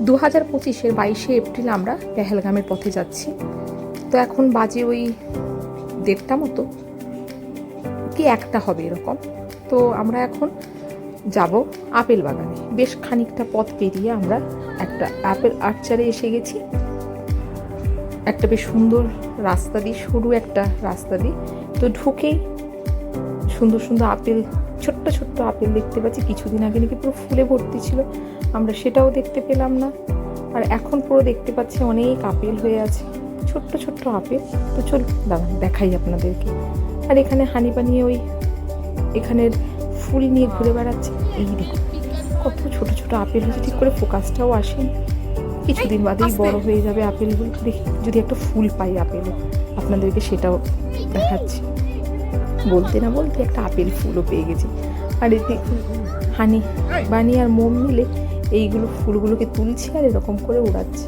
দু হাজার পঁচিশের বাইশে এপ্রিল আমরা পেহেলগামের পথে যাচ্ছি। তো এখন বাজে ওই দেড়টা মতো। কি একটা হবে এরকম। তো আমরা এখন যাব আপেল বাগানে। বেশ খানিকটা পথ পেরিয়ে আমরা একটা আপেল আর্চারে এসে গেছি। একটা বেশ সুন্দর রাস্তা দিয়ে, সরু একটা রাস্তা দিয়ে। তো ঢুকেই সুন্দর সুন্দর আপেল, ছোট্ট ছোট্ট আপেল দেখতে পাচ্ছি। কিছুদিন আগে নাকি পুরো ফুলে ভর্তি ছিল। আমরা সেটাও দেখতে পেলাম না। আর এখন পুরো দেখতে পাচ্ছি অনেক আপেল হয়ে আছে। ছোট্ট ছোট্ট আপেল। তো চল দাঁড়ান দেখাই আপনাদেরকে। আর এখানে হানি বানিয়ে ওই এখানের ফুল নিয়ে ঘুরে বেড়াচ্ছে। এই দেখুন কত ছোট ছোট আপেল হয়েছে। ঠিক করে ফোকাসটাও আসেনি। কিছুদিন বাদেই বড় হয়ে যাবে আপেলগুলো। দেখি যদি একটা ফুল পাই আপেলে আপনাদেরকে সেটাও দেখাচ্ছি। বলতে না বলতে একটা আপেল ফুলও পেয়ে গেছি। আর এতে হানি বানি আর মোম মিলে এইগুলো ফুলগুলোকে তুলছি আর এরকম করে উড়াচ্ছি।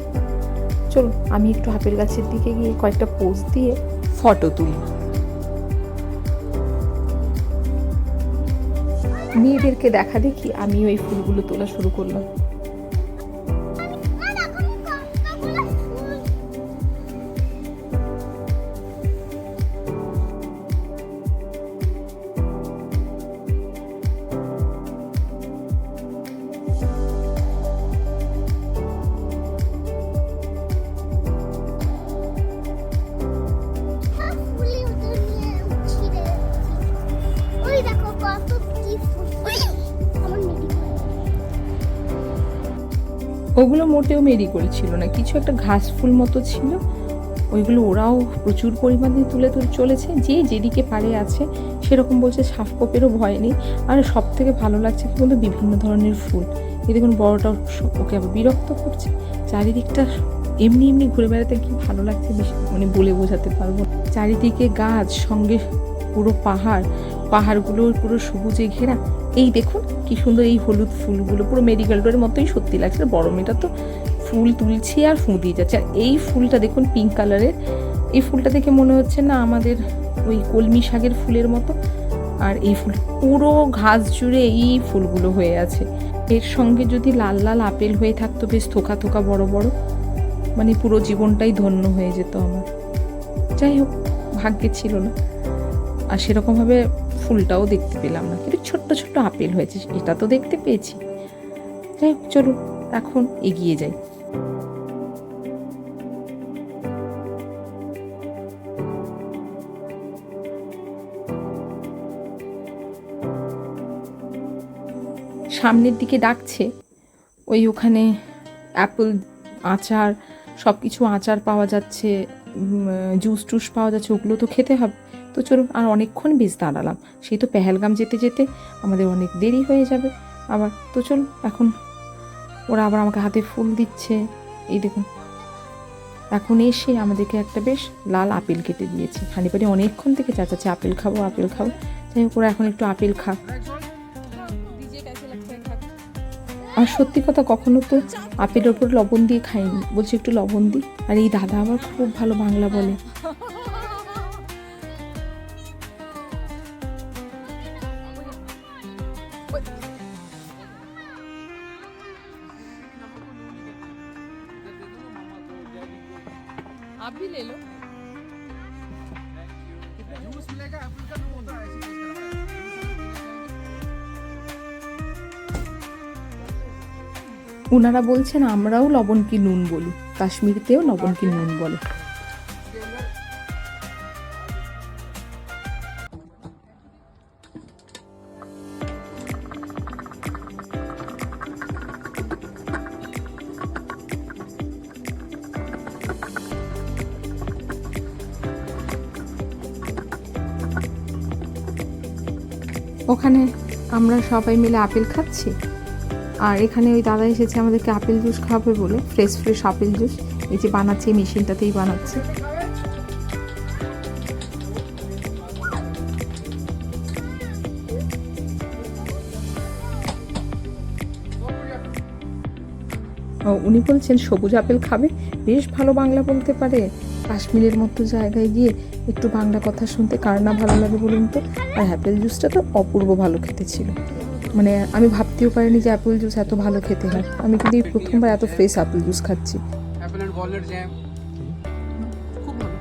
চলুন, আমি একটু আপেল গাছের দিকে গিয়ে কয়েকটা পোজ দিয়ে ফটো তুলি। মেয়েদেরকে দেখা দেখি আমি ওই ফুলগুলো তোলা শুরু করলাম। ওগুলো মোটেও মেরি করেছিল না। কিছু একটা ঘাস ফুল মতো ছিল। ওইগুলো ওরাও প্রচুর পরিমাণে তুলে তুলে চলেছে। যে যেদিকে পারে আছে, সেরকম বলছে সাপ কোপেরও ভয় নেই। আর সব থেকে ভালো লাগছে কি বলতো, বিভিন্ন ধরনের ফুল। এই দেখুন বড়টা ওকে আবার বিরক্ত করছে। চারিদিকটা এমনি এমনি ঘুরে বেড়াতে কি ভালো লাগছে বেশি মানে বলে বোঝাতে পারব চারিদিকে গাছ, সঙ্গে পুরো পাহাড়। পাহাড়গুলো পুরো সবুজে ঘেরা। এই দেখুন, কি সুন্দর এই হলুদ ফুলগুলো, পুরো মেরিগোল্ডের মতোই সত্যি লাগছে। বড় মেয়েটা তো ফুল তুলছি আর ফুঁ দিয়ে যাচ্ছে। আর এই ফুলটা দেখুন পিঙ্ক কালারের এই ফুলটা দেখে মনে হচ্ছে না আমাদের ওই কলমি শাকের ফুলের মতো। আর এই ফুল, পুরো ঘাস জুড়ে এই ফুলগুলো হয়ে আছে। এর সঙ্গে যদি লাল লাল আপেল হয়ে থাকতো, বেশ থোকা থোকা বড় বড়। মানে পুরো জীবনটাই ধন্য হয়ে যেত আমার। যাই হোক, ভাগ্যে ছিল না। আর সেরকমভাবে ফুলটাও দেখতে পেলাম না। কিন্তু ছোট্ট ছোট্ট আপেল হয়েছে, এটা তো দেখতে পেয়েছি। যাই হোক, চলুন, এখন এগিয়ে যাই। সামনের দিকে ডাকছে, ওই ওখানে অ্যাপেল আচার সব কিছু আচার পাওয়া যাচ্ছে জুস টুস পাওয়া যাচ্ছে, ওগুলো তো খেতে হবে। তো চলুন আর অনেকক্ষণ বেশ দাঁড়ালাম। সেই তো পেহেলগাম যেতে যেতে আমাদের অনেক দেরি হয়ে যাবে। আবার তো চলুন এখন ওরা আবার আমাকে হাতে ফুল দিচ্ছে। এই দেখুন। এখন এসে আমাদেরকে একটা বেশ লাল আপেল কেটে দিয়েছে। হানিপানি অনেকক্ষণ থেকে চাচাচ্ছে, আপেল খাব আপেল খাব। যাই হোক, ওরা এখন একটু আপেল খাক আর সত্যি কথা, কখনো তো আপেলের ওপর লবণ দিয়ে খাইনি। বলছি একটু লবণ দিই। আর এই দাদা আবার খুব ভালো বাংলা বলে। आप भी ले लो जूस मिलेगा एप्पल का जो होता है ऐसी चीज ওনারা বলছেন আমরাও লবণ কি নুন বলি কাশ্মীরতেও লবণ কি নুন বলে ওখানে আমরা সবাই মিলে আপেল খাচ্ছি। আর এখানে ওই দাদা এসেছে আমাদেরকে আপেল জুস খাবে বলে ফ্রেশ ফ্রেশ আপেল জুস। এই যে বানাচ্ছে মেশিনটাতেই বানাচ্ছে। উনি বলছেন সবুজ আপেল খাবে বেশ ভালো বাংলা বলতে পারে কাশ্মীরের মতো জায়গায় গিয়ে একটু বাংলা কথা শুনতে কার না ভালো লাগে বলুন তো আর অ্যাপেল জুসটা তো অপূর্ব ভালো খেতে ছিল মানে আমি ভাবতেও পারিনি যে অ্যাপেল জুস এত ভালো খেতে হয় আমি কিন্তু এই প্রথমবার এত ফ্রেশ অ্যাপেল জুস খাচ্ছি एप्पल एंड वॉलनट जैम খুব ভালো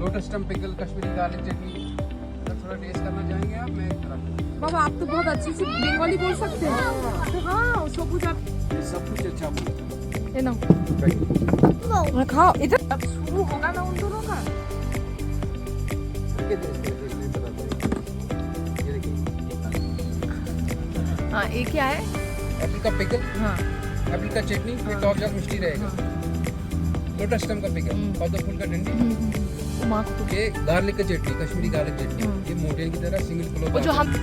lotus stem pickle Kashmiri garlic chutney अगर थोड़ा टेस्ट करना चाहेंगे आप मैं करा दूँ बाबा आप तो बहुत अच्छे से बंगाली बोल सकते हैं हाँ সবুজ আপ ये सब कुछ अच्छा बोलता ये ना? मैं खाओ इधर अब शुरू होगा ना उन दोनों का? हाँ ये क्या है? एप्पल का पिकल हाँ। एप्पल का चटनी हाँ। हाँ। हम्म। हम्म, हम्म, ये टॉप जब मिस्टी रहेगा। छोटा स्टम का पिकल और फूल का डंडी ये गार्लिक का चटनी कश्मीरी गार्लिक चटनी। हाँ। ये मोटे की तरह सिंगल किलो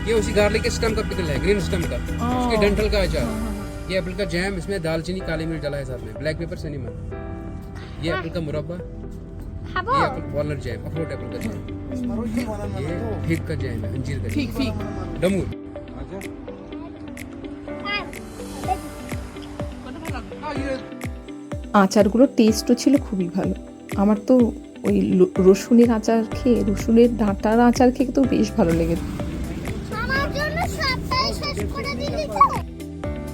ये उसी गार्लिक के स्टम का पिकल है ग्रीन स्टम का। उसके डंठल का अचार ये एप्पल का जैम इसमें दालचीनी काली मिर्च डाला है साथ में ब्लैक पेपर सिनेमन ये एप्पल का मुरब्बा খাবো ये एप्पल वॉलनट जैम अखरोट एप्पल का जैम ये फिग का जैम है अंजीर का ठीक ठीक जैम डमूर আচারগুলোর টেস্টও ছিল খুবই ভালো আমার তো ওই ল- রসুনের আচার খেয়ে রসুনের ডাঁটার আচার খেয়ে তো বেশ ভালো লেগেছে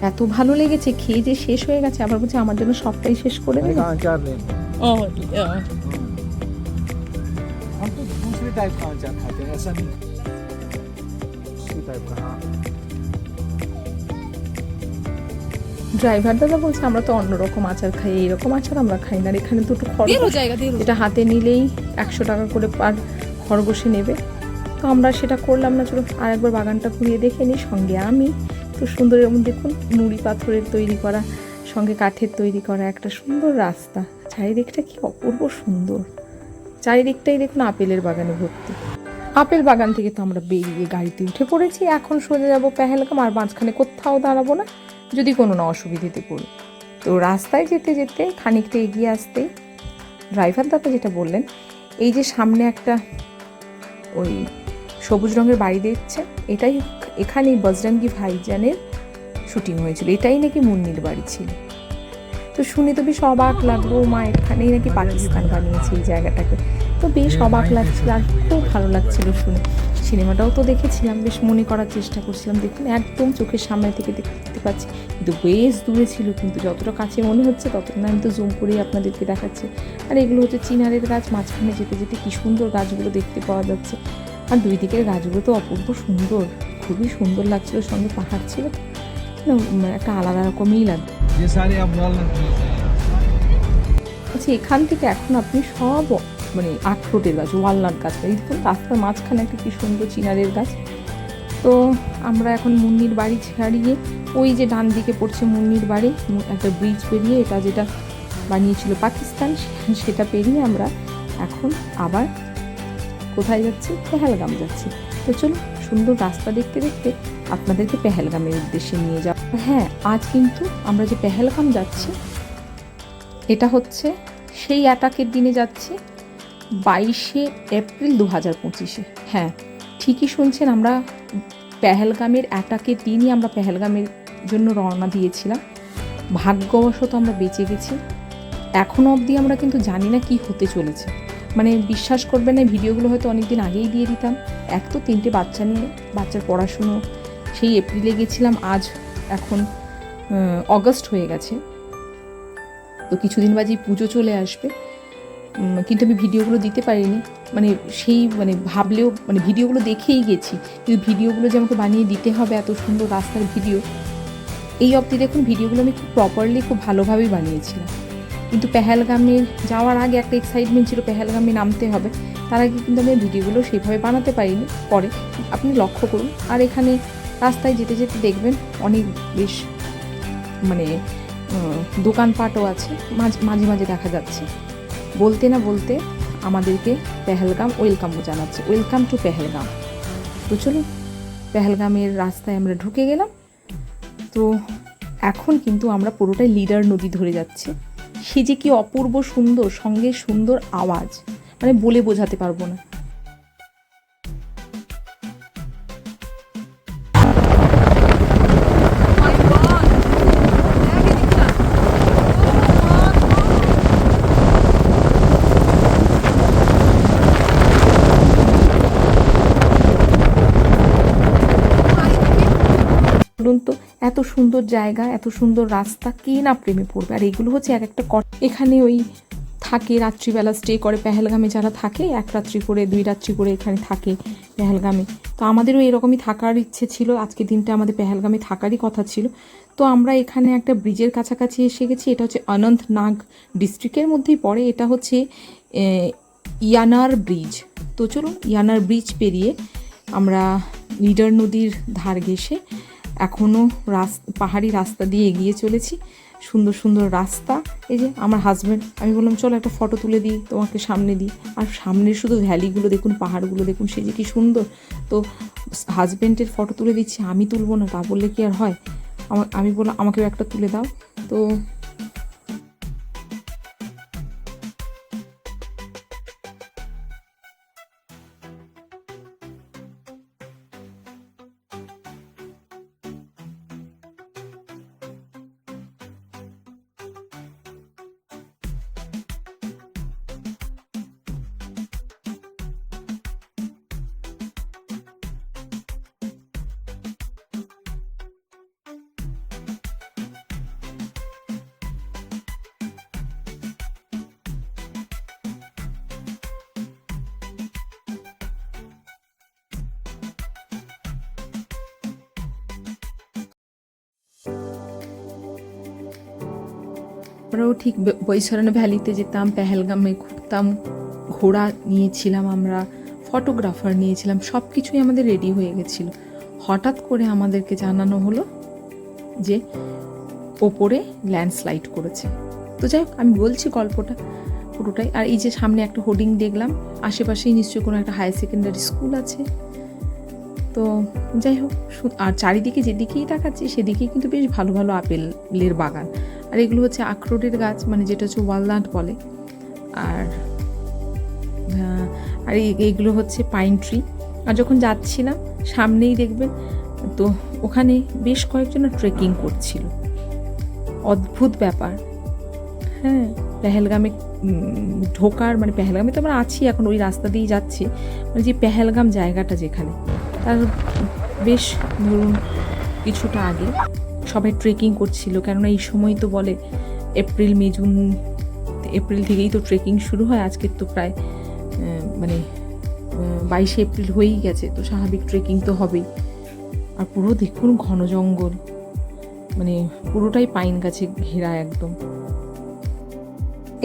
এত ভালো লেগেছে খেয়ে যে শেষ হয়ে গেছে আবার বলছে আমার জন্য সবটাই শেষ করে দেবে ড্রাইভার দাদা বলছে আমরা তো অন্যরকম আচার খাই এইরকম আচার আমরা খাই না এখানে দুটো খরগোশ এটা হাতে নিলেই একশো টাকা করে পার খরগোশে নেবে। তো আমরা সেটা করলাম না চলো আরেকবার বাগানটা ঘুরিয়ে দেখে নিই সঙ্গে আমি তো সুন্দর এরকম দেখুন নুড়ি পাথরের তৈরি করা, সঙ্গে কাঠের তৈরি করা একটা সুন্দর রাস্তা। চারিদিকটা কি অপূর্ব সুন্দর। চারিদিকটাই দেখুন আপেলের বাগানে ভর্তি। আপেল বাগান থেকে তো আমরা বেরিয়ে গাড়িতে উঠে পড়েছি। এখন সোজা যাব পেহেলগাম, আর মাঝখানে কোথাও দাঁড়াবো না, যদি কোনো না অসুবিধেতে পড়ি। তো রাস্তায় যেতে যেতে খানিকটা এগিয়ে আসতেই ড্রাইভার দাদা যেটা বললেন, এই যে সামনে একটা ওই সবুজ রঙের বাড়ি দেখছে এটাই এখানেই বজরঙ্গি ভাইজানের শুটিং হয়েছিল। এটাই নাকি মুন্নির বাড়ি ছিল। তো শুনে তো বেশ অবাক লাগল, মা, এখানেই নাকি পাকিস্তান বানিয়েছে এই জায়গাটাকে। তো বেশ অবাক লাগছিল, আর খুব ভালো লাগছিল শুনে। সিনেমাটাও তো দেখেছিলাম, বেশ মনে করার চেষ্টা করছিলাম। দেখুন, একদম চোখের সামনে থেকে দেখতে পাচ্ছি। কিন্তু বেশ দূরে ছিল, কিন্তু যতটা কাছে মনে হচ্ছে, ততটা আমি তো জুম করেই আপনাদেরকে দেখাচ্ছি। আর এগুলো হচ্ছে চিনারের গাছ, মাঝখানে যেতে যেতে কি সুন্দর গাছগুলো দেখতে পাওয়া যাচ্ছে। আর দুই দিকের গাছগুলো তো অপূর্ব সুন্দর। খুবই সুন্দর লাগছিল সঙ্গে পাহাড় ছিল। একটা আলাদা রকমই লাগবে আচ্ছা এখান থেকে এখন আপনি সব মানে আখরোটের গাছ ওয়ালনাট গাছ এইরকম রাস্তার মাঝখানে একটা কি সুন্দর চিনারের গাছ। তো আমরা এখন মুন্নির বাড়ি ছাড়িয়ে ওই যে ডান দিকে পড়ছে মুন্নির বাড়ি একটা ব্রিজ পেরিয়ে এটা যেটা বানিয়েছিল পাকিস্তান সেটা পেরিয়ে আমরা এখন আবার কোথায় যাচ্ছি? পেহেলগাম যাচ্ছি। তো চলুন সুন্দর রাস্তা দেখতে দেখতে আপনাদেরকে পেহেলগামের উদ্দেশ্যে নিয়ে যাব হ্যাঁ আজ কিন্তু আমরা যে পেহেলগাম যাচ্ছি, এটা হচ্ছে সেই অ্যাটাকের দিনে যাচ্ছি বাইশে এপ্রিল দু হাজার পঁচিশে। হ্যাঁ ঠিকই শুনছেন, আমরা পেহেলগামের অ্যাটাকের দিনই আমরা পেহেলগামের জন্য রওনা দিয়েছিলাম। ভাগ্যবশত আমরা বেঁচে গেছি। এখনও অবধি আমরা কিন্তু জানি না কি হতে চলেছে। মানে বিশ্বাস করবেন না ভিডিওগুলো হয়তো অনেক দিন আগেই দিয়ে দিতাম। এক তো তিনটে বাচ্চা নিয়ে, বাচ্চার পড়াশুনো, সেই এপ্রিলে গেছিলাম, আজ এখন অগস্ট হয়ে গেছে। তো কিছুদিন বাদেই পুজো চলে আসবে। কিন্তু আমি ভিডিওগুলো দিতে পারিনি। মানে সেই মানে ভাবলেও মানে ভিডিওগুলো দেখেই গেছি। কিন্তু ভিডিওগুলো যে আমাকে বানিয়ে দিতে হবে, এত সুন্দর রাস্তার ভিডিও, এই অবধি দেখুন, ভিডিওগুলো আমি খুব প্রপারলি খুব ভালোভাবেই বানিয়েছিলাম। কিন্তু পেহেলগামে যাওয়ার আগে একটা এক্সাইটমেন্ট ছিল পেহেলগামে নামতে হবে। তার আগে কিন্তু আমি ভিডিওগুলো সেইভাবে বানাতে পারিনি, পরে আপনি লক্ষ্য করুন। আর এখানে রাস্তায় যেতে যেতে দেখবেন অনেক বেশ মানে দোকানপাটও আছে মাঝ মাঝে দেখা যাচ্ছে। বলতে না বলতে আমাদেরকে পেহেলগাম ওয়েলকামও জানাচ্ছে। Welcome to Pahalgam. তো চলুন, পেহেলগামের রাস্তায় আমরা ঢুকে গেলাম। তো এখন কিন্তু আমরা পুরোটাই লিডার নদী ধরে যাচ্ছি। সে যে কি অপূর্ব সুন্দর সঙ্গে সুন্দর আওয়াজ। মানে বলে বোঝাতে পারব না। তো এত সুন্দর জায়গা, এত সুন্দর রাস্তা, কে না প্রেমে পড়বে? আর এগুলো হচ্ছে এক একটা কট এখানে ওই থাকে, রাত্রিবেলা স্টে করে পেহেলগামে যারা থাকে, এক রাত্রি করে, দুই রাত্রি করে এখানে থাকে পেহেলগামে। তো আমাদেরও এরকমই থাকার ইচ্ছে ছিল আজকে দিনটা আমাদের পেহেলগামে থাকারই কথা ছিল। তো আমরা এখানে একটা ব্রিজের কাছাকাছি এসে গেছি, এটা হচ্ছে অনন্তনাগ ডিস্ট্রিক্টের মধ্যেই পড়ে, এটা হচ্ছে ইয়ানার ব্রিজ তো চলুন, ইয়ানার ব্রিজ পেরিয়ে আমরা লিডার নদীর ধার ঘেসে এখনও রাস পাহাড়ি রাস্তা দিয়ে এগিয়ে চলেছি। সুন্দর সুন্দর রাস্তা। এই যে আমার হাজব্যান্ড আমি বললাম, চলো একটা ফটো তুলে দিই, তোমাকে সামনে দিই। আর সামনের শুধু ভ্যালিগুলো দেখুন, পাহাড়গুলো দেখুন, সে যে কি সুন্দর। তো হাজব্যান্ডের ফটো তুলে দিচ্ছি, আমি তুলবো না, তা বললে কি আর হয়? আমার আমি বললাম, আমাকেও একটা তুলে দাও। তো আমরাও ঠিক বৈশরণ ভ্যালিতে যেতাম, পেহেলগামে ঘুরতাম, ঘোড়া নিয়েছিলাম আমরা, ফটোগ্রাফার নিয়েছিলাম সব কিছুই আমাদের রেডি হয়ে গেছিল। হঠাৎ করে আমাদেরকে জানানো হলো যে ওপরে ল্যান্ডস্লাইড করেছে। তো যাই হোক, আমি বলছি গল্পটা পুরোটাই। আর এই যে সামনে একটা হোর্ডিং দেখলাম, আশেপাশেই নিশ্চয়ই কোনো একটা হায়ার সেকেন্ডারি স্কুল আছে। তো যাই হোক আর চারিদিকে যেদিকেই তাকাচ্ছি, সেদিকেই কিন্তু বেশ ভালো ভালো আপেলের বাগান। আর এগুলো হচ্ছে আখরোটের গাছ মানে যেটা হচ্ছে ওয়ালনাট বলে। আর আর এই- এইগুলো হচ্ছে পাইন ট্রি আর যখন যাচ্ছিলাম, সামনেই দেখবেন, তো ওখানে বেশ কয়েকজন ট্রেকিং করছিল। অদ্ভুত ব্যাপার। হ্যাঁ পেহেলগামে ঢোকার মানে পেহেলগামে তো আমরা আছি এখন, ওই রাস্তা দিয়েই যাচ্ছি। মানে যে পেহেলগাম জায়গাটা যেখানে, তার বেশ ধরুন কিছুটা আগে। সবাই ট্রেকিং করছিল, কেননা এই সময় তো বলে এপ্রিল মে জুন এপ্রিল থেকেই তো ট্রেকিং শুরু হয়। আজকে তো প্রায় মানে বাইশে এপ্রিল হয়েই গেছে, তো স্বাভাবিক ট্রেকিং তো হবেই। আর পুরো দেখুন ঘন জঙ্গল মানে পুরোটাই পাইন গাছে ঘেরা একদম।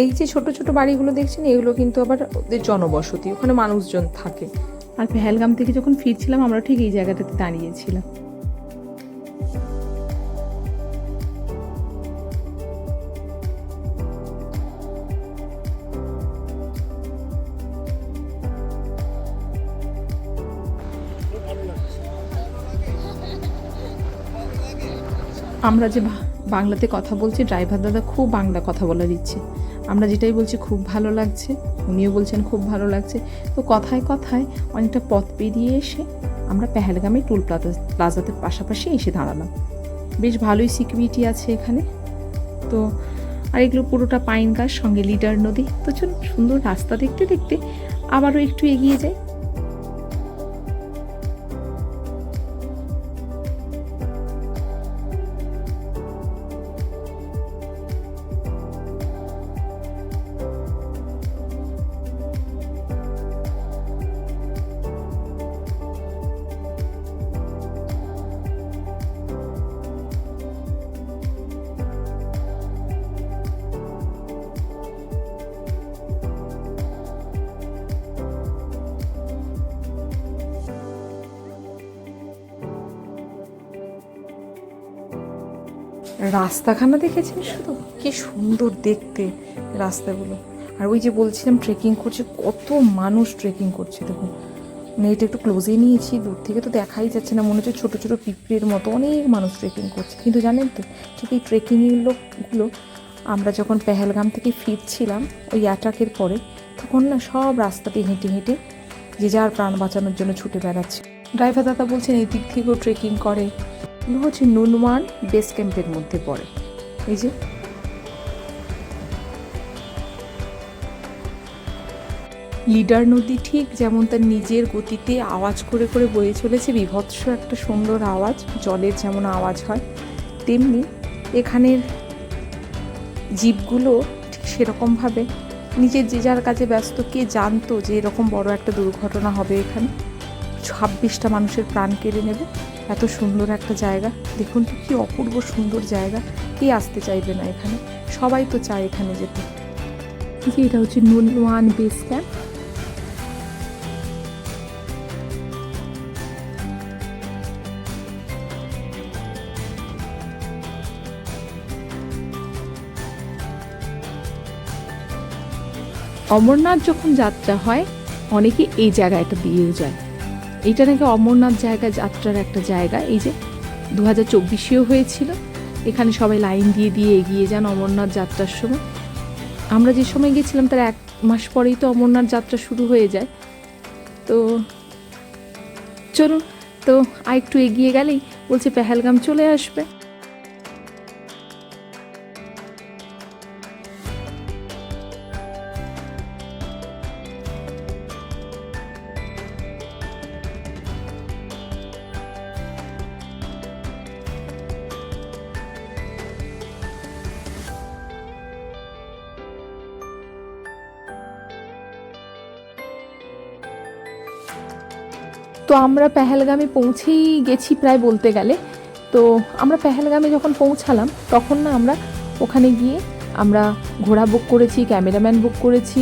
এই যে ছোট ছোট বাড়িগুলো দেখছেন, এগুলো কিন্তু আবার ওদের জনবসতি, ওখানে মানুষজন থাকে। আর পেহেলগাম থেকে যখন ফিরছিলাম, আমরা ঠিক এই জায়গাটাতে দাঁড়িয়েছিলাম। আমরা যে বাংলাতে কথা বলছি ড্রাইভার দাদা খুব বাংলা কথা বলে দিচ্ছে। আমরা যেটাই বলছি, খুব ভালো লাগছে। উনিও বলছেন, খুব ভালো লাগছে। তো কথায় কথায় অনেকটা পথ পেরিয়ে এসে আমরা পেহেলগামে টুল প্লাজা প্লাজাতে পাশাপাশি এসে দাঁড়ালাম। বেশ ভালোই সিকিউরিটি আছে এখানে। তো আর এগুলো পুরোটা পাইন গাছ সঙ্গে লিডার নদী। তো চলুন, সুন্দর রাস্তা দেখতে দেখতে আবারও একটু এগিয়ে যাই। রাস্তাখানা দেখেছেন শুধু? কি সুন্দর দেখতে রাস্তাগুলো। আর ওই যে বলছিলাম ট্রেকিং করছে, কত মানুষ ট্রেকিং করছে, দেখুন। মানে এটা একটু ক্লোজে নিয়েছি, দূর থেকে তো দেখাই যাচ্ছে না, মনে হচ্ছে ছোটো ছোটো পিঁপড়ের মতো অনেক মানুষ ট্রেকিং করছে। কিন্তু জানেন তো, ঠিক এই ট্রেকিংয়ের লোকগুলো, আমরা যখন পেহেলগাম থেকে ফিরছিলাম, ওই অ্যাটাকের পরে, তখন না সব রাস্তাতে হেঁটে হেঁটে যে যার প্রাণ বাঁচানোর জন্য ছুটে বেড়াচ্ছে। ড্রাইভার দাদা বলছেন এই দিক থেকেও ট্রেকিং করে। এগুলো হচ্ছে নুনওয়ান বেস ক্যাম্পের মধ্যে পড়ে। এই যে। লিডার নদী ঠিক যেমন তার নিজের গতিতে আওয়াজ করে করে বয়ে চলেছে, বিভৎস একটা সুন্দর আওয়াজ, জলের যেমন আওয়াজ হয়, তেমনি এখানের জীবগুলো ঠিক সেরকমভাবে নিজের যে যার কাজে ব্যস্ত, কে জানতো যে এরকম বড় একটা দুর্ঘটনা হবে এখানে। ছাব্বিশটা মানুষের প্রাণ কেড়ে নেবে। এত সুন্দর একটা জায়গা। দেখুন তো কি অপূর্ব সুন্দর জায়গা। কে আসতে চাইবে না এখানে? সবাই তো চায় এখানে যেতে। এটা হচ্ছে নুনওয়ান বেস ক্যাম্প অমরনাথ যখন যাত্রা হয়, অনেকে এই জায়গাটা দিয়েও যায়। এটা নাকি অমরনাথ জায়গা যাত্রার একটা জায়গা। এই যে দু হাজার চব্বিশেও হয়েছিল, এখানে সবাই লাইন দিয়ে দিয়ে এগিয়ে যান অমরনাথ যাত্রার সময়। আমরা যে সময় গেছিলাম তার এক মাস পরেই তো অমরনাথ যাত্রা শুরু হয়ে যায়। তো চলুন, তো আর একটু এগিয়ে গেলেই বলছে, পেহেলগাম চলে আসবে। তো আমরা পেহেলগামে পৌঁছেই গেছি প্রায় বলতে গেলে। তো আমরা পেহেলগামে যখন পৌঁছালাম, তখন না আমরা ওখানে গিয়ে আমরা ঘোড়া বুক করেছি, ক্যামেরাম্যান বুক করেছি,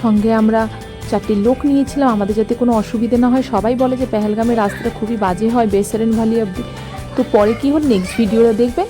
সঙ্গে আমরা চারটি লোক নিয়েছিলাম। আমাদের যাতে কোনো অসুবিধে না হয়, সবাই বলে যে পেহেলগামের রাস্তাটা খুবই বাজে হয়, বেসারেন ভ্যালি অব্দি তো পরে কী হল নেক্সট ভিডিওটা দেখবেন